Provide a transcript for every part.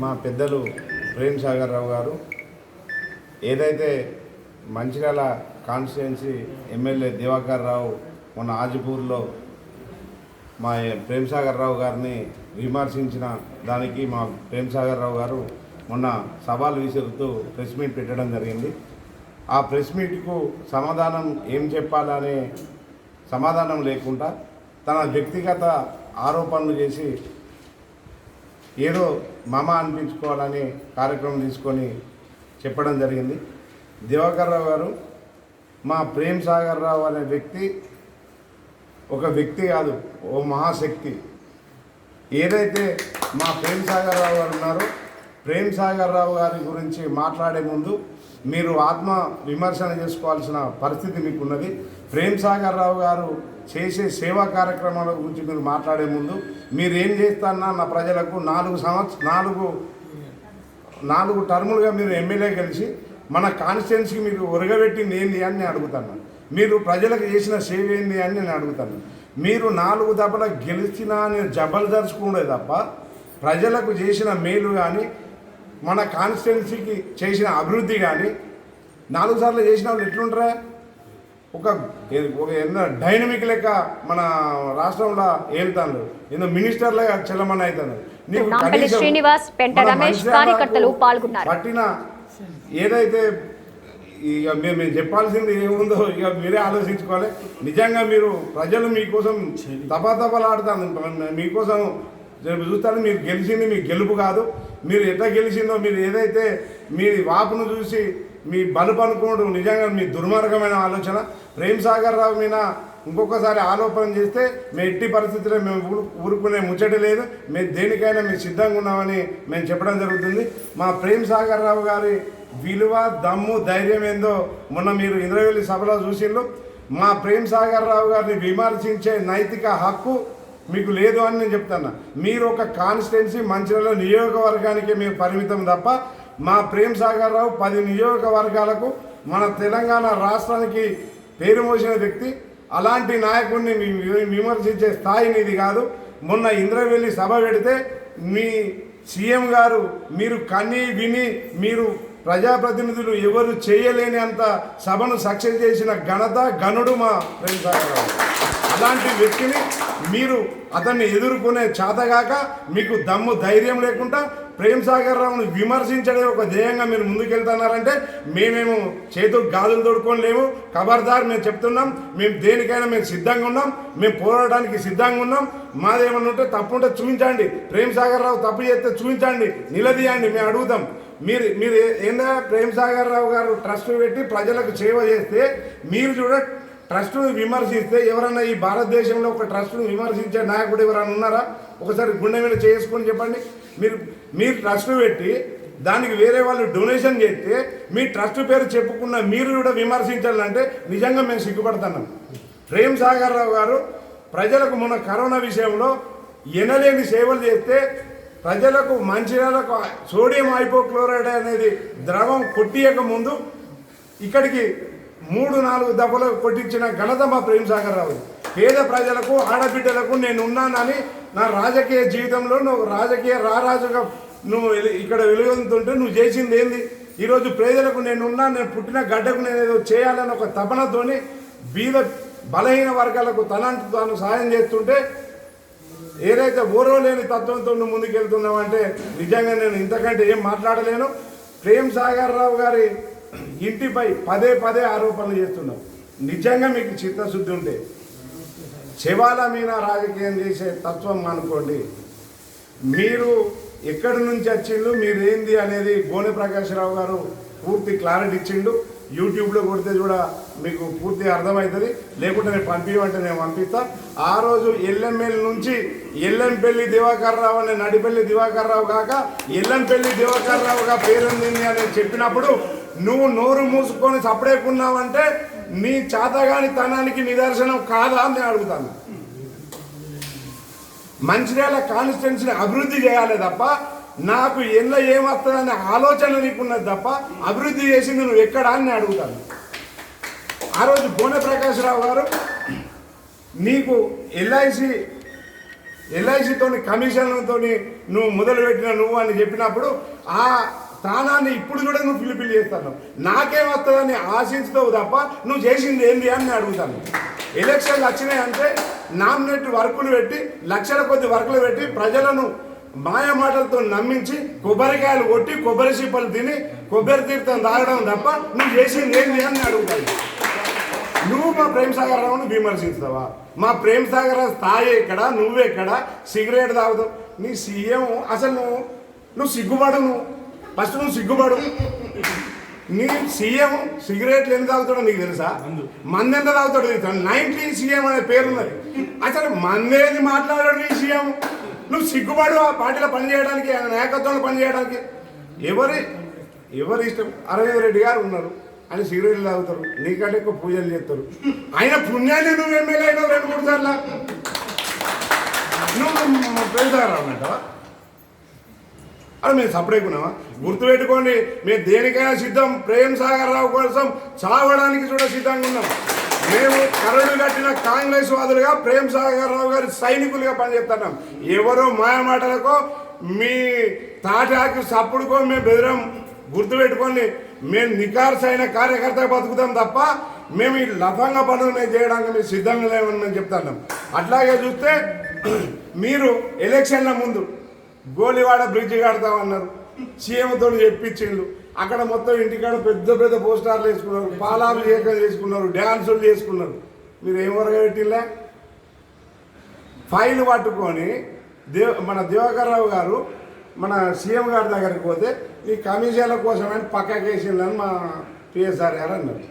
మా పెద్దలు ప్రేమ్ సాగర్ రావు గారు ఏదైతే మంచిర్యాల కాన్స్టిట్యున్సీ ఎమ్మెల్యే దివాకర్ రావు మొన్న ఆజిపూర్లో మా ప్రేమ్ సాగర్ రావు గారిని విమర్శించిన దానికి మా ప్రేమ్ సాగర్ రావు గారు మొన్న సవాల్ విసురుతూ ప్రెస్ మీట్ పెట్టడం జరిగింది. ఆ ప్రెస్ మీట్కు సమాధానం ఏం చెప్పాలనే సమాధానం లేకుండా తన వ్యక్తిగత ఆరోపణలు చేసి ఏదో మమ అనిపించుకోవాలని కార్యక్రమం తీసుకొని చెప్పడం జరిగింది. దివాకర్ రావు గారు మా ప్రేమ్ సాగర్ రావు అనే వ్యక్తి ఒక వ్యక్తి కాదు ఓ మహాశక్తి. ఏదైతే మా ప్రేమ్ సాగర్ రావు గారు ఉన్నారో ప్రేమ్ సాగర్ రావు గారి గురించి మాట్లాడే ముందు మీరు ఆత్మ విమర్శన చేసుకోవాల్సిన పరిస్థితి మీకున్నది. ప్రేమ్ సాగర్ రావు గారు చేసే సేవా కార్యక్రమాల గురించి మీరు మాట్లాడే ముందు మీరు ఏం చేస్తారన్నా నా ప్రజలకు నాలుగు సంవత్సరం నాలుగు నాలుగు టర్ములుగా మీరు ఎమ్మెల్యే కలిసి మన కాన్స్టిట్యున్సీకి మీరు ఒరగబెట్టింది ఏంది అని నేను అడుగుతాను. మీరు ప్రజలకు చేసిన సేవ ఏంది అని నేను అడుగుతాను. మీరు నాలుగు దెబ్బల గెలిచినా నేను జబర్దర్చుకుండే తప్ప ప్రజలకు చేసిన మేలు కానీ మన కాన్స్టిట్యున్సీకి చేసిన అభివృద్ధి కానీ నాలుగు సార్లు చేసిన వాళ్ళు ఎట్లుంటారా? ఒక ఒక ఎన్నో డైనమిక్ లెక్క మన రాష్ట్రంలో ఏలుతాను ఎన్నో మినిస్టర్లుగా చెల్లమని అవుతాను నాంపల్లి శ్రీనివాస్, పెంట రమేష్ కార్యకర్తలు పాల్గొన్నారు. పట్టిన ఏదైతే ఇక మేము మేము చెప్పాల్సింది ఏముందో ఇక మీరే ఆలోచించుకోవాలి. నిజంగా మీరు ప్రజలు మీకోసం తపతపలాడుతాను మీకోసం రేపు చూస్తాను మీరు గెలిచింది మీ గెలుపు కాదు. మీరు ఎట్లా గెలిచిందో మీరు ఏదైతే మీ వాపును చూసి మీ బలుపు అనుకోవడం నిజంగా మీ దుర్మార్గమైన ఆలోచన. ప్రేమ్ సాగర్ రావు మీద ఇంకొకసారి ఆరోపణ చేస్తే మేము ఎట్టి పరిస్థితిలో మేము ఊరుకునే ముచ్చట లేదు. మేము దేనికైనా మేము సిద్ధంగా ఉన్నామని మేము చెప్పడం జరుగుతుంది. మా ప్రేమ్ సాగర్ రావు గారి విలువ దమ్ము ధైర్యం ఏందో మొన్న మీరు ఇంద్రవెల్లి సభలో చూసిండ్రు. మా ప్రేమ్ సాగర్ రావు గారిని విమర్శించే నైతిక హక్కు మీకు లేదు అని నేను చెప్తాను మీరు ఒక కాన్స్టిట్యున్సీ మంచిర్యాల నియోజకవర్గానికి మీరు పరిమితం తప్ప మా ప్రేమ్ సాగర్ రావు పది నియోజకవర్గాలకు మన తెలంగాణ రాష్ట్రానికి పేరు మోసిన వ్యక్తి. అలాంటి నాయకుడిని విమర్శించే స్థాయి ఇది కాదు. మొన్న ఇంద్రవెల్లి సభ పెడితే మీ సీఎం గారు మీరు కని విని మీరు ప్రజాప్రతినిధులు ఎవరు చేయలేని అంత సభను సక్సెస్ చేసిన ఘనత గనుడు మా ప్రేమ్ సాగర్ రావు. అలాంటి వ్యక్తిని మీరు అతన్ని ఎదుర్కొనే చేతగాక మీకు దమ్ము ధైర్యం లేకుండా ప్రేమ్ సాగర్ రావును విమర్శించడే ఒక ధ్యేయంగా మీరు ముందుకెళ్తున్నారంటే మేమేమో చేతు గాజులు తోడుకొని లేము. ఖబర్దార్ మేము చెప్తున్నాం. మేము దేనికైనా మేము సిద్ధంగా ఉన్నాం. మేము పోరాడడానికి సిద్ధంగా ఉన్నాం. మాదేమన్నా ఉంటే తప్పు ఉంటే చూపించండి. ప్రేమ్ సాగర్ రావు తప్పు చేస్తే చూపించండి. నిలదీయండి. మేము అడుగుతాం. మీరు మీరు ఏందా? ప్రేమ్ సాగర్ రావు గారు ట్రస్ట్ పెట్టి ప్రజలకు సేవ చేస్తే మీరు చూడ ట్రస్ట్ను విమర్శిస్తే ఎవరన్నా ఈ భారతదేశంలో ఒక ట్రస్ట్ను విమర్శించే నాయకుడు ఎవరైనా ఉన్నారా? ఒకసారి గుండె మీద చేసుకొని చెప్పండి. మీరు మీరు ట్రస్ట్ పెట్టి దానికి వేరే వాళ్ళు డొనేషన్ చేస్తే మీ ట్రస్ట్ పేరు చెప్పుకున్న మీరు కూడా విమర్శించాలంటే నిజంగా మేము సిగ్గుపడుతున్నాం. ప్రేమ్ సాగర్ రావు గారు ప్రజలకు మొన్న కరోనా విషయంలో ఎనలేని సేవలు చేస్తే ప్రజలకు మంచిర్యాలకు సోడియం హైపోక్లోరైడ్ అనేది ద్రవం కొట్టియక ముందు ఇక్కడికి మూడు నాలుగు దఫలు కొట్టించిన ఘనత మా ప్రేమ్ సాగర్ రావు. పేద ప్రజలకు ఆడబిడ్డలకు నేను ఉన్నానని నా రాజకీయ జీవితంలో నువ్వు రాజకీయ రారాజుగా నువ్వు ఇక్కడ వెలుగొందుతుంటే నువ్వు చేసింది ఏంది? ఈరోజు ప్రజలకు నేను ఉన్నా నేను పుట్టిన గడ్డకు నేను ఏదో చేయాలని ఒక తపనతోని బీద బలహీన వర్గాలకు తనంటూ తాను సాయం చేస్తుంటే ఏదైతే ఓర్వలేని తత్వంతో నువ్వు ముందుకెళ్తున్నావంటే నిజంగా నేను ఇంతకంటే ఏం మాట్లాడలేను. ప్రేమ్ సాగర్ రావు గారి ఇంటిపై పదే పదే ఆరోపణలు చేస్తున్నావు నిజంగా మీకు చిత్తశుద్ధి ఉంటే శివాల మీద రాజకీయం చేసే తత్వం అనుకోండి మీరు ఎక్కడి నుంచి వచ్చిండు మీరేంది అనేది గోనె ప్రకాశ్రావు గారు పూర్తి క్లారిటీ ఇచ్చిండు. యూట్యూబ్లో కొడితే కూడా మీకు పూర్తి అర్థమవుతుంది. లేకుంటే నేను పంపించమంటే నేను పంపిస్తా. ఆ రోజు ఎల్ఎంఎల్ నుంచి ఎల్లంపల్లి దివాకర్ రావు అనే నడిపల్లి దివాకర్ రావు కాక ఎల్లంపల్లి దివాకర్ రావుగా పేరొందింది అని చెప్పినప్పుడు నువ్వు నోరు మూసుకొని సపడేకున్నావంటే నీ చాతగాని తనానికి నిదర్శనం కాదా అని నేను అడుగుతాను. మంచిర్యాల కాన్స్టిట్యున్సీని అభివృద్ధి చేయాలి తప్ప నాకు ఎల్ల ఏమవుతుందనే ఆలోచన నీకున్నది తప్ప అభివృద్ధి చేసింది నువ్వు ఎక్కడా అని నేను అడుగుతాను. ఆ రోజు బోన ప్రకాశ్రావు గారు నీకు ఎల్ఐసి ఎల్ఐసితోని కమిషన్లతోని నువ్వు మొదలుపెట్టిన నువ్వు అని చెప్పినప్పుడు ఆ స్థానాన్ని ఇప్పుడు కూడా నువ్వు ఫిలిపిల్ చేస్తాను. నాకేమొస్తుందని ఆశించుతావు తప్ప నువ్వు చేసింది ఏంది అని నేను అడుగుతాను. ఎలక్షన్లు వచ్చినాయి అంటే నామినేట్ వర్కులు పెట్టి లక్షల కొద్ది వర్కులు పెట్టి ప్రజలను మాయ మాటలతో నమ్మించి కొబ్బరికాయలు కొట్టి కొబ్బరి చీపలు తిని కొబ్బరి తీర్థం తాగడం తప్ప నువ్వు చేసింది ఏంది అని నేను అడుగుతాను. నువ్వు మా ప్రేమ్ సాగర్ రావును విమర్శిస్తావా? మా ప్రేమ్ సాగర్ స్థాయి ఎక్కడ? నువ్వెక్కడ సిగరెట్ తాగుతావు. నీ సీఎం అసలు నువ్వు నువ్వు ఫస్ట్ నువ్వు సిగ్గుపడు. నీ సీఎం సిగరెట్లు ఎందుకు తాగుతాడో నీకు తెలుసా? మంది. ఎంత తాగుతాడో నైన్టీన్ సీఎం అనే పేరు ఉన్నది అసలు మందేది మాట్లాడాడు నీ సీఎం? నువ్వు సిగ్గుపడు ఆ పార్టీలో పనిచేయడానికి ఆయన నాయకత్వంలో పనిచేయడానికి ఎవరి ఎవరి ఇష్టం? అరవింద్ రెడ్డి గారు ఉన్నారు. ఆయన సిగరెట్లు తాగుతారు. నీకంటే ఎక్కువ పూజలు చేస్తారు. ఆయన పుణ్యాన్ని నువ్వు ఎమ్మెల్యే అయినావు రెండు మూడు సార్లు. నువ్వు పెళ్తారా అని మేము సపరేకున్నావా గుర్తుపెట్టుకోండి మేము దేనికైనా సిద్ధం ప్రేమ్ సాగర్ రావు కోసం చావడానికి కూడా సిద్ధంగా ఉన్నాం. మేము కరడు కట్టిన కాంగ్రెస్ వాదులుగా ప్రేమ్ సాగర్ రావు గారి సైనికులుగా పనిచేస్తున్నాం. ఎవరో మాయమాటలకో మీ తాటాకి సప్పుడుకో మేము బెదిరం. గుర్తుపెట్టుకోండి మేము నికార్స్ అయిన కార్యకర్త బతుకుతాం తప్ప మేము ఈ లఫంగా పనులు మేము చేయడానికి మేము సిద్ధంగా లేమని మేము చెప్తున్నాం. అట్లాగే చూస్తే మీరు ఎలక్షన్ల ముందు గోలివాడ బ్రిడ్జ్ కడతామన్నారు. సీఎంతో చెప్పించిండు. అక్కడ మొత్తం ఇంటికాడ పెద్ద పెద్ద పోస్టర్లు వేసుకున్నారు. పాలాభిషేకం చేసుకున్నారు. డ్యాన్సులు చేసుకున్నారు. మీరు ఏం వరకు పెట్టిల్లా ఫైల్ పట్టుకొని దేవ మన దివాకర్ రావు గారు మన సీఎం గారి దగ్గరికి పోతే ఈ కమిషన్ల కోసమని పక్కకేసిందని మా పిఎస్ఆర్ గారు అన్నారు.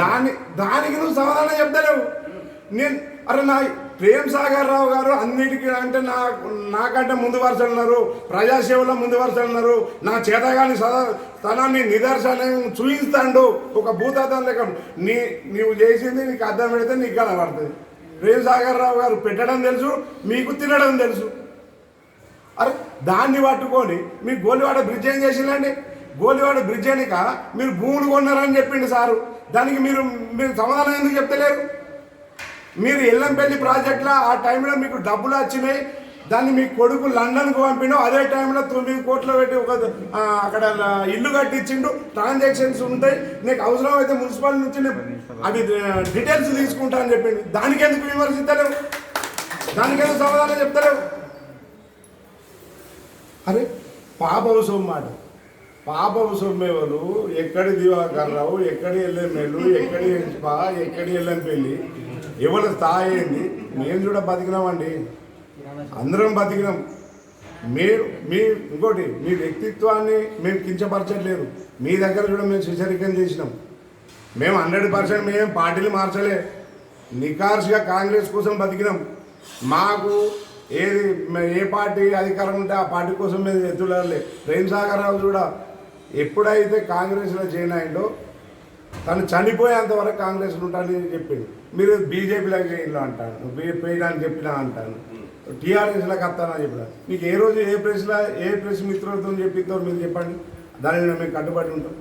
దాని దానికి నువ్వు సమాధానం చెప్తలేవు. నేను అరే నా ప్రేమ్ సాగర్ రావు గారు అన్నిటికీ అంటే నా నాకంటే ముందు వరుసలున్నారు ప్రజాసేవలో ముందు వరుసలున్నారు నా చేతగాని సదా స్థానాన్ని నిదర్శనం చూపిస్తాడు ఒక భూతాతం లేక నీ నీవు చేసింది నీకు అర్థం పెడితే నీకు కనబడుతుంది. ప్రేమ్ సాగర్ రావు గారు పెట్టడం తెలుసు మీకు తినడం తెలుసు. అరే దాన్ని పట్టుకొని మీ గోలివాడ బ్రిడ్జ్ ఏం చేసిందండి? గోలివాడ బ్రిడ్జ్ అనిక మీరు భూములు కొన్నారని చెప్పిండు సారు. దానికి మీరు మీరు సమాధానం ఎందుకు చెప్తలేరు? మీరు ఎల్లంపల్లి ప్రాజెక్టులో ఆ టైంలో మీకు డబ్బులు వచ్చినాయి దాన్ని మీ కొడుకు లండన్కు పంపిండు అదే టైంలో తొమ్మిది కోట్లు పెట్టి ఒక అక్కడ ఇల్లు కట్టించిండు ట్రాన్సాక్షన్స్ ఉంటాయి నీకు అవసరం అయితే మున్సిపల్ నుంచి అవి డీటెయిల్స్ తీసుకుంటా అని చెప్పిండు. దానికి ఎందుకు విమర్శిస్తలేవు? దానికి ఎందుకు సమాధానం చెప్తలేవు? అరే పాపవు సొమ్మాట పాపవు సొమ్మేవాళ్ళు ఎక్కడి దివాకర్ రావు ఎక్కడి ఎల్ఎంఎల్లు ఎక్కడి ఎన్స్పా ఎక్కడి ఎల్ఎంపల్లి? ఎవరి స్థాయి ఏంది? మేము కూడా బతికినామండి. అందరం బతికినాం. మీరు మీ ఇంకోటి మీ వ్యక్తిత్వాన్ని మేము కించపరచట్లేదు. మీ దగ్గర కూడా మేము సుచరికం చేసినాం. మేము హండ్రెడ్ పర్సెంట్ మేము పార్టీలు మార్చలే. నికార్స్గా కాంగ్రెస్ కోసం బతికినాం. మాకు ఏది ఏ పార్టీ అధికారం ఉంటే ఆ పార్టీ కోసం మేము ఎత్తులే. ప్రేమ్ సాగర్ రావు కూడా ఎప్పుడైతే కాంగ్రెస్లో జాయిన్ అయిందో తను చనిపోయేంత వరకు కాంగ్రెస్లో ఉంటానని చెప్పిండు మీరు బీజేపీలో చేయాలి అంటాను పోయడానికి చెప్పినా అంటాను టీఆర్ఎస్లోకి వస్తానని చెప్పిన. మీకు ఏ రోజు ఏ ప్రెస్లో ఏ ప్రెస్ మిత్రులతో చెప్పిద్దో మీరు చెప్పండి. దాని మీద మేము కట్టుబడి ఉంటాం.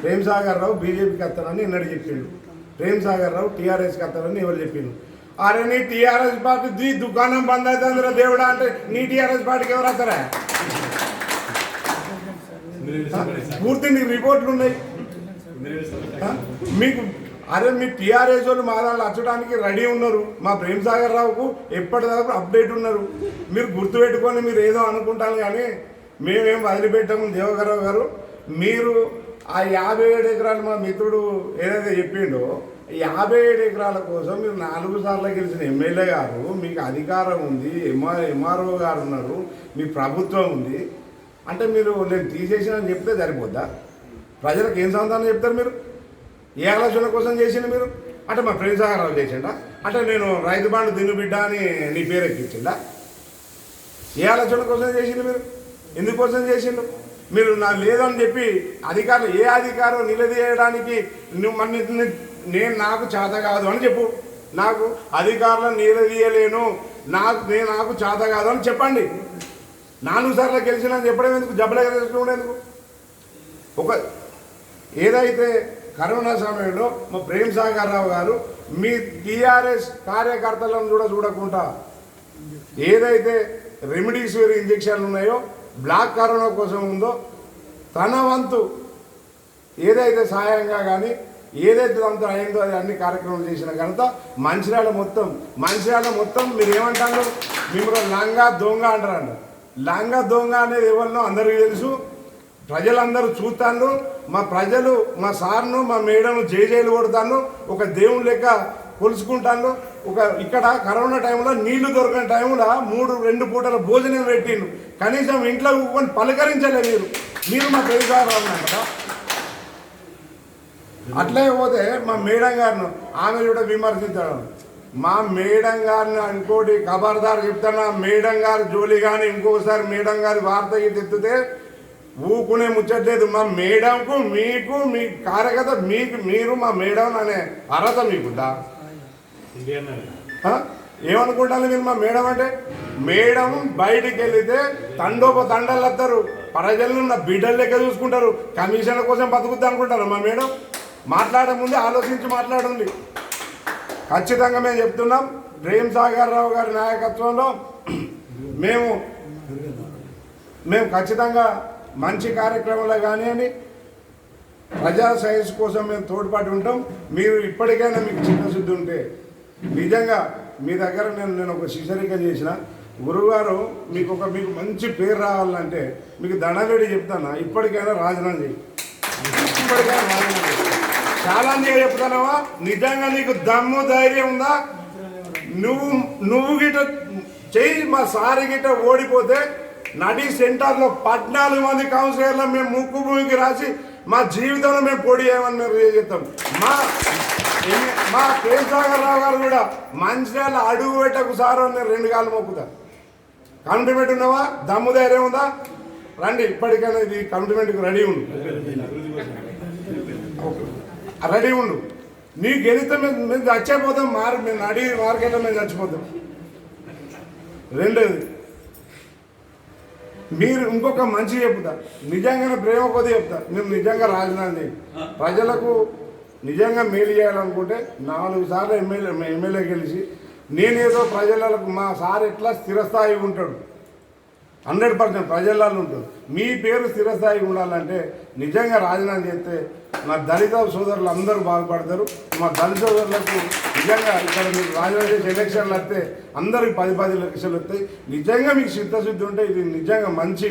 ప్రేమ్ సాగర్ రావు బీజేపీకి వస్తానని నిన్నటి చెప్పిండు. ప్రేమ్ సాగర్ రావు టీఆర్ఎస్కి వస్తానని ఎవరు చెప్పిండు. అరే నీ టీఆర్ఎస్ పార్టీ దీ దుకాణం బంద్ అవుతుందిరా దేవుడా అంటే నీ టీఆర్ఎస్ పార్టీకి ఎవరు వస్తారా? పూర్తి నీకు రిపోర్ట్లు ఉన్నాయి? మీకు అరే మీ టీఆర్ఎస్ వాళ్ళు మా దాంట్లో వచ్చడానికి రెడీ ఉన్నారు. మా ప్రేమ్ సాగర్ రావుకు ఎప్పటిదాకా అప్డేట్ ఉన్నారు. మీరు గుర్తుపెట్టుకొని మీరు ఏదో అనుకుంటాను కానీ మేమేం వదిలిపెట్టాము. దేవగరావు గారు మీరు ఆ యాభై ఏడు ఎకరాలు మా మిత్రుడు ఏదైతే చెప్పిండో యాభై ఏడు ఎకరాల కోసం మీరు నాలుగు సార్లు గెలిచిన ఎమ్మెల్యే గారు మీకు అధికారం ఉంది ఎంఆర్ ఎంఆర్ఓ గారు ఉన్నారు మీ ప్రభుత్వం ఉంది. అంటే మీరు నేను తీసేసిన చెప్తే సరిపోద్దా? ప్రజలకు ఏం సమాధానం చెప్తారు మీరు? ఏ ఆలోచన కోసం చేసిండు మీరు? అంటే మా ఫ్రెండ్స్ ఆహారాలు చేసిండా? అంటే నేను రైతు బాండ్ దిన్ను బిడ్డ అని నీ పేరు ఎక్కించిండా? ఏ ఆలోచన కోసం చేసిండు మీరు? ఎందుకోసం చేసిండు మీరు నా లేదని చెప్పి అధికారులు ఏ అధికారం నిలదీయడానికి నువ్వు మన నేను నాకు చేత కాదు అని చెప్పు. నాకు అధికారులను నిలదీయలేను. నాకు నేను నాకు చేత కాదు అని చెప్పండి. నాలుగు సార్లు గెలిచిన చెప్పడం ఎందుకు? జబ్బలగా తెలుసుకునేందుకు ఒక ఏదైతే కరోనా సమయంలో మా ప్రేమ్ సాగర్ రావు గారు మీ టీఆర్ఎస్ కార్యకర్తలను కూడా చూడకుండా ఏదైతే రెమిడీసివిర్ ఇంజక్షన్లు ఉన్నాయో బ్లాక్ కరోనా కోసం ఉందో తన వంతు ఏదైతే సహాయంగా కానీ ఏదైతే అంతా అయిందో అది అన్ని కార్యక్రమాలు చేసిన ఘనత మంచిర్యాల మొత్తం. మంచిర్యాల మొత్తం మీరు ఏమంటారు? మిమ్మల్ని లంగా దొంగ అంటారండి లంగా దొంగ అనేది ఎవరినో అందరికీ తెలుసు. ప్రజలందరూ చూస్తాను మా ప్రజలు మా సార్ను మా మేడను జైలు కొడతాను ఒక దేవుని లెక్క కొలుసుకుంటాను ఒక ఇక్కడ కరోనా టైంలో నీళ్ళు దొరకని టైంలో మూడు రెండు పూటల భోజనం పెట్టిండు కనీసం ఇంట్లో కూర్చొని పలకరించలే మీరు మీరు మా తెలుగుదారు అన్నమాట అట్లే పోతే మా మేడం గారిను ఆమె కూడా విమర్శించడం. మా మేడం గారిని ఇంకోటి ఖబర్దారు చెప్తాను? మేడం గారు జోలి కానీ ఇంకోసారి మేడం గారి వార్త ఎత్తితే ఊకునే ముచ్చట్లేదు మా మేడంకు మీకు మీ కార్యకర్త మీకు మీరు మా మేడం అనే అర్హత మీకుందా? ఏమనుకుంటాను మీరు మా మేడం అంటే? మేడం బయటికి వెళితే తండోప తండలు వస్తారు ప్రజలను నా బిడ్డల లెక్క చూసుకుంటారు. కమిషన్ల కోసం బతుకుద్ది అనుకుంటారు మా మేడం? మాట్లాడే ముందే ఆలోచించి మాట్లాడండి. ఖచ్చితంగా మేము చెప్తున్నాం. ప్రేమ్ సాగర్ రావు గారి నాయకత్వంలో మేము మేము ఖచ్చితంగా మంచి కార్యక్రమంలో కానివ్వండి ప్రజా సైన్స్ కోసం మేము తోడ్పాటు ఉంటాం. మీరు ఇప్పటికైనా మీకు చిత్తశుద్ధి ఉంటే నిజంగా మీ దగ్గర నేను నేను ఒక శిశరిక చేసిన గురువుగారు మీకు ఒక మీకు మంచి పేరు రావాలంటే మీకు దండవేడి చెప్తానా? ఇప్పటికైనా రాజీనామా చేయి. ఇప్పటికైనా రాజీనామా చాలా నేను చెప్తానవా నిజంగా నీకు దమ్ము ధైర్యం ఉందా? నువ్వు నువ్వు గిట చేయి మా సారి గిట ఓడిపోతే నడి సెంటర్లో పద్నాలుగు మంది కౌన్సిలర్లు మేము ముక్కు భూమికి రాసి మా జీవితంలో మేము పొడి చేయమని మేము చెప్తాం మా మా ప్రేమసాగర్ రావు గారు కూడా మంచిర్యాల అడుగు పెట్టకు సారు అని నేను రెండు కాళ్ళు మొక్కుతా. కమిట్మెంట్ ఉన్నావా? దమ్ము ధైర్యం ఉందా? రండి ఇప్పటికైనా ఇది కమిట్మెంట్కి రెడీ ఉండు. రెడీ ఉండు. నీకు గెలిస్తే మేము మేము చచ్చిపోతాం మార్ మేము అడిగి మార్కెట్లో మేము చచ్చిపోతాం. రెండోది మీరు ఇంకొక మంచి చెప్తా నిజంగానే ప్రేమ కొద్ది చెప్తా మేము నిజంగా రాజధాని. ప్రజలకు నిజంగా మేలు చేయాలనుకుంటే నాలుగు సార్లు ఎమ్మెల్యే ఎమ్మెల్యే గెలిచి నేనేదో ప్రజలకు మా సార్ ఎట్లా స్థిరస్థాయి ఉంటాడు. హండ్రెడ్ పర్సెంట్ ప్రజలలో ఉంటుంది మీ పేరు స్థిరస్థాయి ఉండాలంటే నిజంగా రాజీనామా చేస్తే మా దళిత సోదరులు అందరూ బాగుపడతారు. మా దళిత సోదరులకు నిజంగా ఇక్కడ మీకు రాజీనామా చేసి ఎలక్షన్లు వస్తే అందరికి పది పది లక్షలు వస్తాయి. నిజంగా మీకు చిత్తశుద్ధి ఉంటే ఇది నిజంగా మంచి